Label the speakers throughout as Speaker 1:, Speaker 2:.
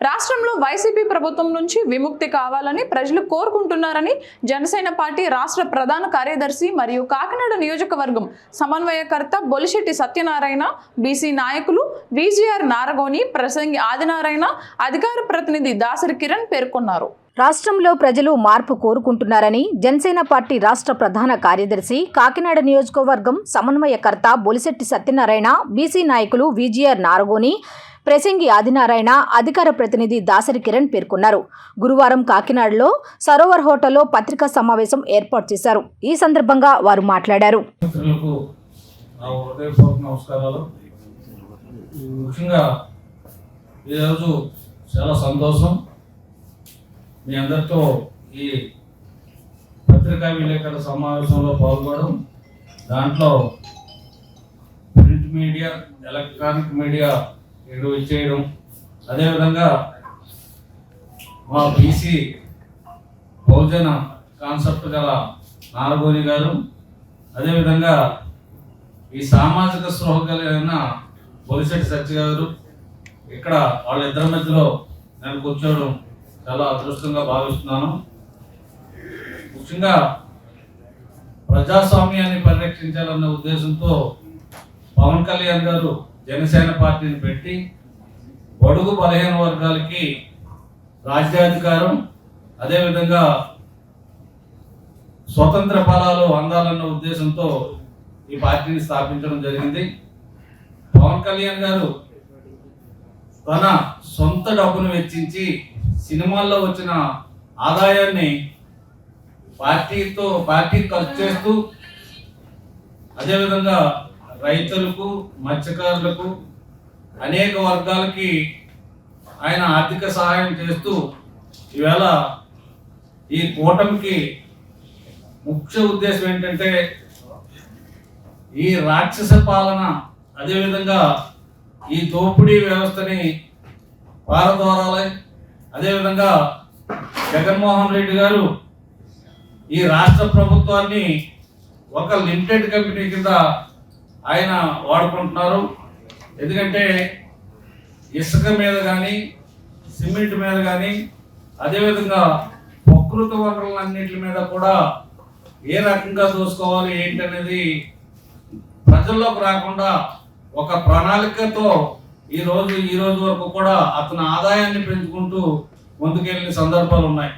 Speaker 1: రాష్ట్రంలో వైసీపీ ప్రభుత్వం నుంచి విముక్తి కావాలని ప్రజలు కోరుకుంటున్నారని జనసేన పార్టీ రాష్ట్ర ప్రధాన కార్యదర్శి మరియు కాకినాడ నియోజకవర్గం సమన్వయకర్త బొలిశెట్టి సత్యనారాయణ బీసీ నాయకులు విజిఆర్ నారగోని ప్రసంగి ఆదినారాయణ అధికార ప్రతినిధి దాసరి కిరణ్ పేర్కొన్నారు.
Speaker 2: రాష్ట్రంలో ప్రజలు మార్పు కోరుకుంటున్నారని జనసేన పార్టీ రాష్ట్ర ప్రధాన కార్యదర్శి కాకినాడ నియోజకవర్గం సమన్వయకర్త బొలిశెట్టి సత్యనారాయణ బీసీ నాయకులు విజిఆర్ నారగోని ప్రసంగి ఆదినారాయణ అధికార ప్రతినిధి దాసరి కిరణ్ పేర్కొన్నారు. గురువారం కాకినాడలో సరోవర్ హోటల్లో పత్రికా సమావేశం ఏర్పాటు చేశారు. ఈ సందర్భంగా వారు మాట్లాడారు.
Speaker 3: ముఖ్యంగా ఈరోజు చాలా సంతోషం. మీ అందరితో ఈ పత్రికా విలేకరుల సమావేశంలో పాల్గొనడం దాంట్లో ప్రింట్ మీడియా ఎలక్ట్రానిక్ మీడియా ఇక్కడ ఇచ్చేయడం. అదేవిధంగా మా బీసీ బహుజన కాన్సెప్ట్ గల నారగోని గారు అదేవిధంగా ఈ సామాజిక స్పృహ కలిగిన బొలిశెట్టి సత్య గారు ఇక్కడ వాళ్ళిద్దరి మధ్యలో నేను కూర్చోవడం చాలా అదృష్టంగా భావిస్తున్నాను. ముఖ్యంగా ప్రజాస్వామ్యాన్ని పరిరక్షించాలన్న ఉద్దేశంతో పవన్ కళ్యాణ్ గారు జనసేన పార్టీని పెట్టి బడుగు బలహీన వర్గాలకి రాజ్యాధికారం అదేవిధంగా స్వతంత్ర ఫలాలు అందాలన్న ఉద్దేశంతో ఈ పార్టీని స్థాపించడం జరిగింది. పవన్ కళ్యాణ్ గారు తన సొంత డబ్బును వెచ్చించి సినిమాల్లో వచ్చిన ఆదాయాన్ని పార్టీతో పార్టీ ఖర్చు చేస్తూ అదేవిధంగా రైతులకు మత్స్యకారులకు అనేక వర్గాలకి ఆయన ఆర్థిక సహాయం చేస్తూ ఈవేళ ఈ కూటమికి ముఖ్య ఉద్దేశం ఏంటంటే ఈ రాక్షస పాలన అదేవిధంగా ఈ దోపిడీ వ్యవస్థని పారదోరాలి అదేవిధంగా జగన్మోహన్ రెడ్డి గారు ఈ రాష్ట్ర ప్రభుత్వాన్ని ఒక లిమిటెడ్ కంపెనీ కింద ఆయన వాడుకుంటున్నారు. ఎందుకంటే ఇసుక మీద కానీ సిమెంట్ మీద కానీ అదేవిధంగా ప్రకృతి వనరులన్నింటి మీద కూడా ఏ రకంగా చూసుకోవాలి ఏంటనేది ప్రజల్లోకి రాకుండా ఒక ప్రణాళికతో ఈ రోజు ఈ రోజు వరకు కూడా అతని ఆదాయాన్ని పెంచుకుంటూ ముందుకెళ్ళిన సందర్భాలు ఉన్నాయి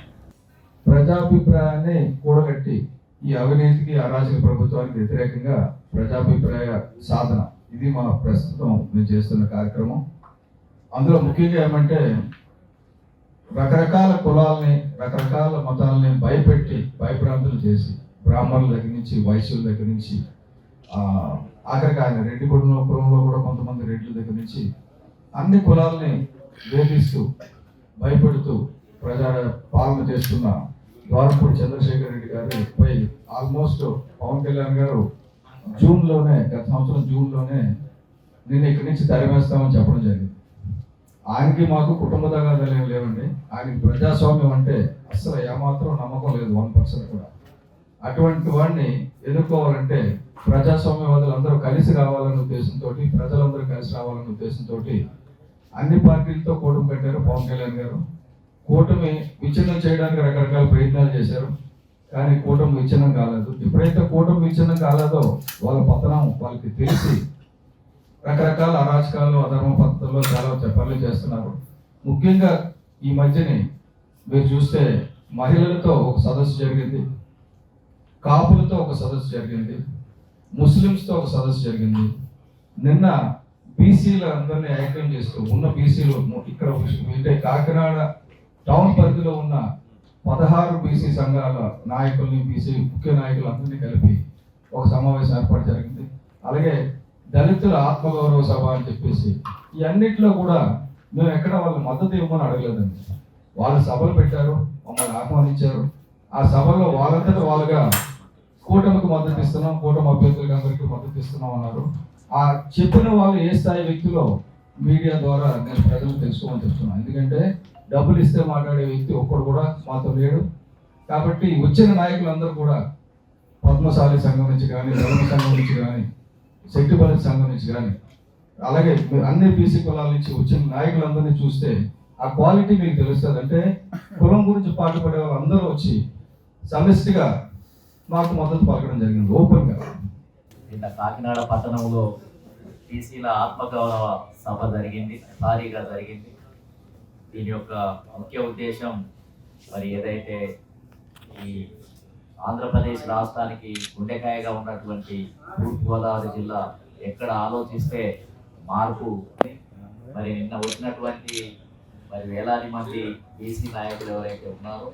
Speaker 4: ప్రజాభిప్రాయాన్ని కూడగట్టి ఈ అవినీతికి అరాచక ప్రభుత్వానికి వ్యతిరేకంగా ప్రజాభిప్రాయ సాధన. ఇది మా ప్రస్తుతం మేము చేస్తున్న కార్యక్రమం. అందులో ముఖ్యంగా ఏమంటే రకరకాల కులాలని రకరకాల మతాలని భయపెట్టి భయభ్రాంతులు చేసి బ్రాహ్మణుల దగ్గర నుంచి వైశ్యుల దగ్గర నుంచి ఆఖరికి ఆయన రెడ్డి కుటుంబ కులంలో కూడా కొంతమంది రెడ్ల దగ్గర నుంచి అన్ని కులాలని వేధిస్తూ భయపెడుతూ ప్రజా పాలన చేస్తున్న ద్వారపూడి చంద్రశేఖర్ రెడ్డి గారు పై ఆల్మోస్ట్ పవన్ కళ్యాణ్ గారు జూన్లోనే గత సంవత్సరం జూన్లోనే నేను ఇక్కడి నుంచి తరివేస్తామని చెప్పడం జరిగింది. ఆయనకి మాకు కుటుంబ తగాదాలు ఏం లేవండి. ఆయనకి ప్రజాస్వామ్యం అంటే అస్సలు ఏమాత్రం నమ్మకం లేదు వన్ పర్సెంట్ కూడా. అటువంటి వాడిని ఎదుర్కోవాలంటే ప్రజాస్వామ్యవాదులు అందరూ కలిసి రావాలనే ఉద్దేశంతో ప్రజలందరూ కలిసి రావాలనే ఉద్దేశంతో అన్ని పార్టీలతో కూటమి పెట్టారు పవన్ కళ్యాణ్ గారు. కూటమి విచ్ఛిన్నం చేయడానికి రకరకాల ప్రయత్నాలు చేశారు. కానీ కూటమి విచ్ఛిన్నం కాలేదు. ఎప్పుడైతే కూటమి విచ్ఛిన్నం కాలేదో వాళ్ళ పతనం వాళ్ళకి తెలిసి రకరకాల అరాచకాలు అధర్మ పద్ధతుల్లో చాలా పనులు చేస్తున్నారు. ముఖ్యంగా ఈ మధ్యని మీరు చూస్తే మహిళలతో ఒక సదస్సు జరిగింది. కాపులతో ఒక సదస్సు జరిగింది. ముస్లిమ్స్తో ఒక సదస్సు జరిగింది. నిన్న బీసీలు అందరినీ ఐక్యం చేస్తూ ఉన్న బీసీలు ఇక్కడ అంటే కాకినాడ టౌన్ పరిధిలో ఉన్న పదహారు బీసీ సంఘాల నాయకుల్ని బీసీ ముఖ్య నాయకులు అందరినీ కలిపి ఒక సమావేశం ఏర్పాటు జరిగింది. అలాగే దళితుల ఆత్మగౌరవ సభ అని చెప్పేసి ఈ అన్నింటిలో కూడా మేము ఎక్కడ వాళ్ళు మద్దతు ఇవ్వమని అడగలేదండి. వాళ్ళు సభలు పెట్టారు మమ్మల్ని ఆహ్వానించారు. ఆ సభలో వాళ్ళంతటా వాళ్ళుగా కూటమికి మద్దతు ఇస్తున్నాం కూటమి అభ్యర్థులకు అందరికీ మద్దతు ఇస్తున్నాం అన్నారు. ఆ చెప్పిన వాళ్ళు ఏ స్థాయి వ్యక్తిలో మీడియా ద్వారా నేను ప్రజలు తెలుసుకోమని చెప్తున్నాను. ఎందుకంటే డబ్బులు ఇస్తే మాట్లాడే వ్యక్తి ఒక్కడు కూడా మాతో లేడు. కాబట్టి వచ్చిన నాయకులందరూ కూడా పద్మశాలి సంఘం నుంచి కానీ ధర్మ సంఘం నుంచి కానీ శక్తిపల్లి సంఘం నుంచి కానీ అలాగే అన్ని బీసీ కులాల నుంచి వచ్చిన నాయకులందరినీ చూస్తే ఆ క్వాలిటీ మీకు తెలుస్తుంది. అంటే కులం గురించి పాటుపడే వాళ్ళందరూ వచ్చి సమిష్టిగా మాకు మద్దతు పలకడం జరిగింది ఓపెన్గా.
Speaker 5: నిన్న కాకినాడ పట్టణంలో టీసీల ఆత్మగౌరవ సభ జరిగింది భారీగా జరిగింది. దీని యొక్క ముఖ్య ఉద్దేశం మరి ఏదైతే ఈ ఆంధ్రప్రదేశ్ రాష్ట్రానికి గుండెకాయగా ఉన్నటువంటి తూర్పుగోదావరి జిల్లా ఎక్కడ ఆలోచిస్తే మార్పు మరి నిన్న వచ్చినటువంటి మరి వేలాది మంది బీసీ నాయకులు ఎవరైతే ఉన్నారో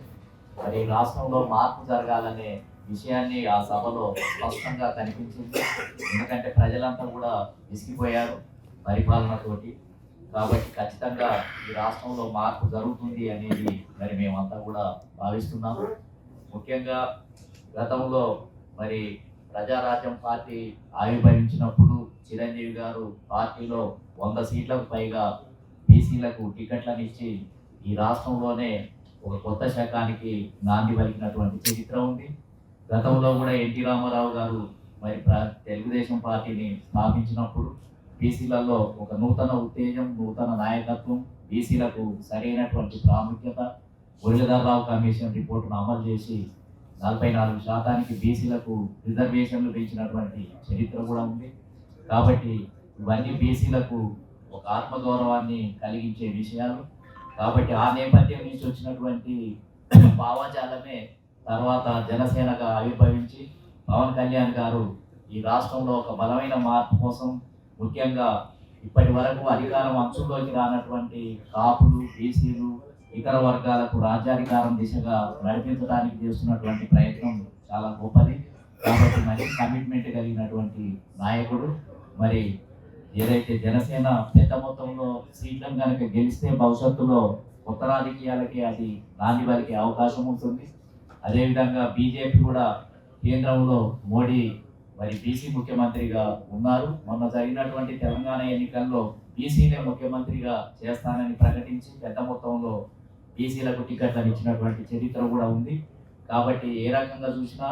Speaker 5: మరి రాష్ట్రంలో మార్పు జరగాలనే విషయాన్ని ఆ సభలో స్పష్టంగా కనిపించింది. ఎందుకంటే ప్రజలంతా కూడా విసిగిపోయారు పరిపాలనతోటి. కాబట్టి ఖచ్చితంగా ఈ రాష్ట్రంలో మార్పు జరుగుతుంది అనేది మరి మేమంతా కూడా భావిస్తున్నాము ముఖ్యంగా గతంలో మరి ప్రజారాజ్యం పార్టీ ఆవిర్భవించినప్పుడు చిరంజీవి గారు పార్టీలో వంద సీట్లకు పైగా బీసీలకు టికెట్లను ఇచ్చి ఈ రాష్ట్రంలోనే ఒక కొత్త శకానికి నాంది పలికినటువంటి చరిత్ర ఉంది. గతంలో కూడా ఎన్టీ రామారావు గారు మరి ప్ర- తెలుగుదేశం పార్టీని స్థాపించినప్పుడు బీసీలలో ఒక నూతన ఉత్తేజం నూతన నాయకత్వం బీసీలకు సరైనటువంటి ప్రాముఖ్యత మురళీధరరావు కమిషన్ రిపోర్టును అమలు చేసి నలభై నాలుగు శాతానికి బీసీలకు రిజర్వేషన్లు పెంచినటువంటి చరిత్ర కూడా ఉంది. కాబట్టి ఇవన్నీ బీసీలకు ఒక ఆత్మగౌరవాన్ని కలిగించే విషయాలు. కాబట్టి ఆ నేపథ్యం నుంచి వచ్చినటువంటి భావజాలమే తర్వాత జనసేనగా ఆవిర్భవించి పవన్ కళ్యాణ్ గారు ఈ రాష్ట్రంలో ఒక బలమైన మార్పు కోసం ముఖ్యంగా ఇప్పటి వరకు అధికారం అంచులోకి రానటువంటి కాపులు బీసీలు ఇతర వర్గాలకు రాజ్యాధికారం దిశగా నడిపించడానికి చేస్తున్నటువంటి ప్రయత్నం చాలా గొప్పది. కాబట్టి మంచి కమిట్మెంట్ కలిగినటువంటి నాయకుడు మరి ఏదైతే జనసేన పెద్ద మొత్తంలో సీట్లను కనుక గెలిస్తే భవిష్యత్తులో కొత్త రాజకీయాలకి అది నాంది వారికి అవకాశం ఉంటుంది. అదేవిధంగా బీజేపీ కూడా కేంద్రంలో మోడీ మరి బీసీ ముఖ్యమంత్రిగా ఉన్నారు. మొన్న జరిగినటువంటి తెలంగాణ ఎన్నికల్లో బీసీనే ముఖ్యమంత్రిగా చేస్తానని ప్రకటించి పెద్ద మొత్తంలో బీసీలకు టికెట్లను ఇచ్చినటువంటి చరిత్ర కూడా ఉంది. కాబట్టి ఏ రకంగా చూసినా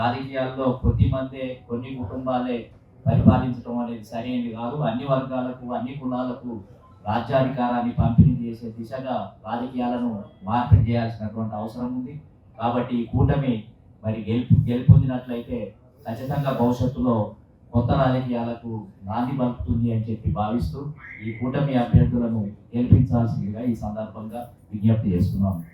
Speaker 5: రాజకీయాల్లో కొద్ది మందే కొన్ని కుటుంబాలే పరిపాలించడం అనేది సరైనది కాదు. అన్ని వర్గాలకు అన్ని కులాలకు రాజ్యాధికారాన్ని పంపిణీ చేసే దిశగా రాజకీయాలను మార్పిడి చేయాల్సినటువంటి అవసరం ఉంది. కాబట్టి ఈ కూటమి మరి గెలుపు గెలుపొందినట్లయితే ఖచ్చితంగా భవిష్యత్తులో కొత్త రాజకీయాలకు నాంది పలుకుతుంది అని చెప్పి భావిస్తూ ఈ కూటమి అభ్యర్థులను గెలిపించాల్సిందిగా ఈ సందర్భంగా విజ్ఞప్తి చేస్తున్నాము